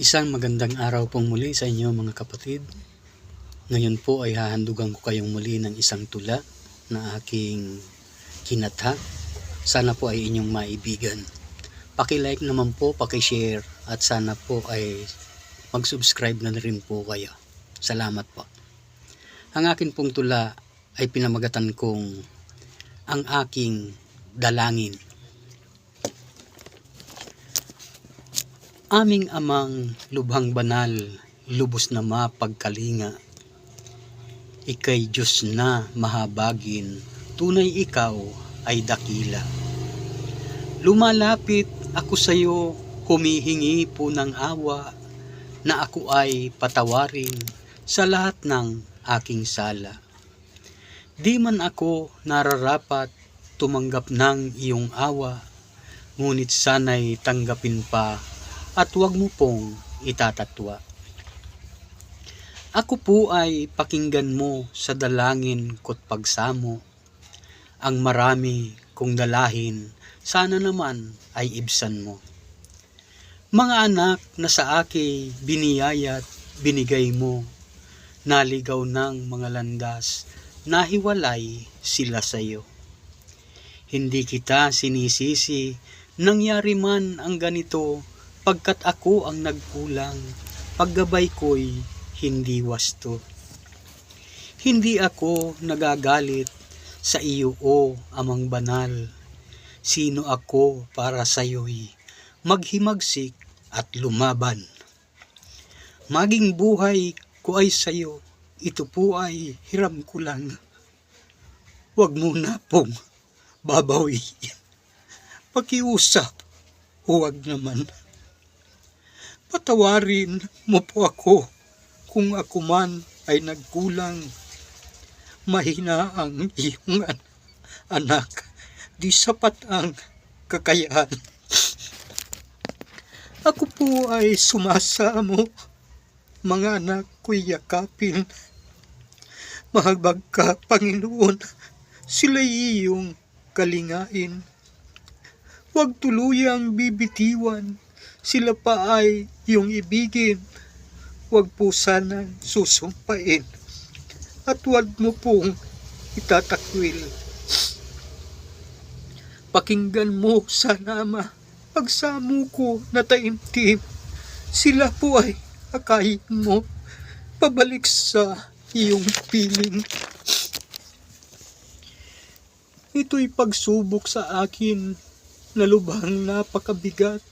Isang magandang araw pong muli sa inyo mga kapatid. Ngayon po ay hahandugan ko kayong muli ng isang tula na aking kinatha. Sana po ay inyong maibigan. Paki-like naman po, paki-share at sana po ay mag-subscribe na rin po kayo. Salamat po. Ang akin pong tula ay pinamagatan kong ang aking dalangin. Aming amang lubhang banal, lubos na mapagkalinga. Ikay Diyos na mahabagin, tunay ikaw ay dakila. Lumalapit ako sa iyo, humihingi po ng awa, na ako ay patawarin sa lahat ng aking sala. Di man ako nararapat tumanggap ng iyong awa, ngunit sana'y tanggapin pa at huwag mo pong itatatwa. Ako po ay pakinggan mo sa dalangin ko't pagsamo. Ang marami kong dalahin, sana naman ay ibsan mo. Mga anak na sa aki biniyayat binigay mo, naligaw ng mga landas, nahiwalay sila sa iyo. Hindi kita sinisisi, nangyari man ang ganito, pagkat ako ang nagkulang, paggabay ko'y hindi wasto. Hindi ako nagagalit sa iyo o amang banal. Sino ako para sa iyo'y maghimagsik at lumaban. Maging buhay ko ay sa iyo, ito po ay hiram ko lang. Huwag mo na pong babawi. Pakiusap, huwag naman. Patawarin mo po ako kung ako man ay nagkulang. Mahina ang iyong an- anak, di sapat ang kakayahan. Ako po ay sumasamo, mga anak ko'y yakapin. Mahabag ka, Panginoon, sila'y iyong kalingain. Huwag tuluyang bibitiwan, sila pa ay iyong ibigin. Huwag po sanang susumpain at huwag mo pong itatakwil. Pakinggan mo sana ama, pagsamo ko na taimtim. Sila po ay akayin mo pabalik sa iyong piling. Ito'y pagsubok sa akin na lubhang napakabigat.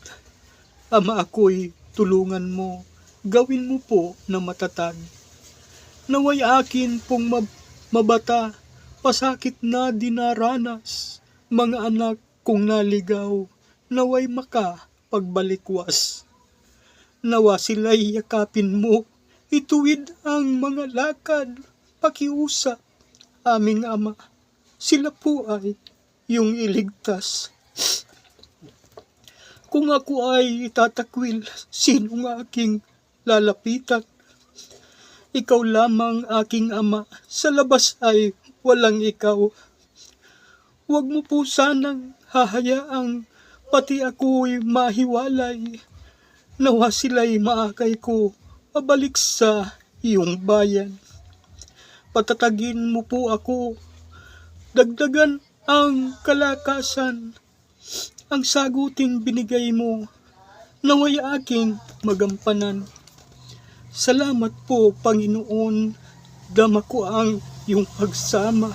Ama ako'y tulungan mo, gawin mo po na matatag. Naway akin pong mab- mabata, pasakit na dinaranas, mga anak kong naligaw, naway maka pagbalikwas. Nawa sila'y yakapin mo, ituwid ang mga lakad, pakiusap, aming ama. Sila po ay yung iligtas. Kung ako ay itatakwil, sino nga aking lalapitan? Ikaw lamang aking ama, sa labas ay walang ikaw. Huwag mo po sanang hahayaang pati ako'y mahiwalay. Nawa sila'y maakay ko, pabalik sa iyong bayan. Patatagin mo po ako, dagdagan ang kalakasan, ang saguting binigay mo, naway aking magampanan. Salamat po, Panginoon, dama ko ang iyong pagsama.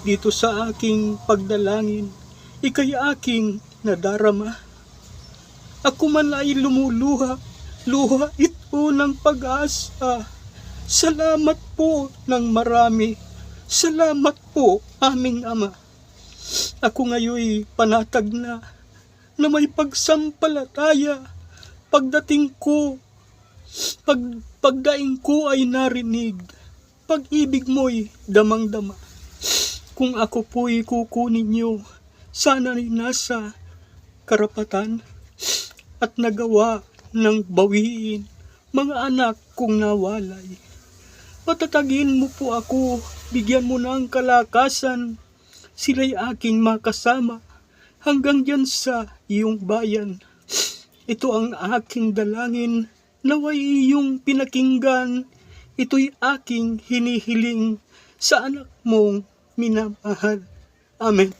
Dito sa aking pagdalangin, ikay aking nadarama. Ako man ay lumuluha, luha ito ng pag-asa. Salamat po ng marami. Salamat po, aming Ama. Ako ngayoy panatag na na may pagsampalataya. Pagdating ko, pag, pagdaing ko ay narinig. Pag-ibig mo'y damang-dama. Kung ako po'y kukunin niyo, sana rin nasa karapatan at nagawa ng bawiin mga anak kong nawalay. Patatagin mo po ako, bigyan mo ng kalakasan, sila'y aking makasama hanggang dyan sa iyong bayan. Ito ang aking dalangin, naway iyong pinakinggan. Ito'y aking hinihiling sa anak mong minamahal. Amen.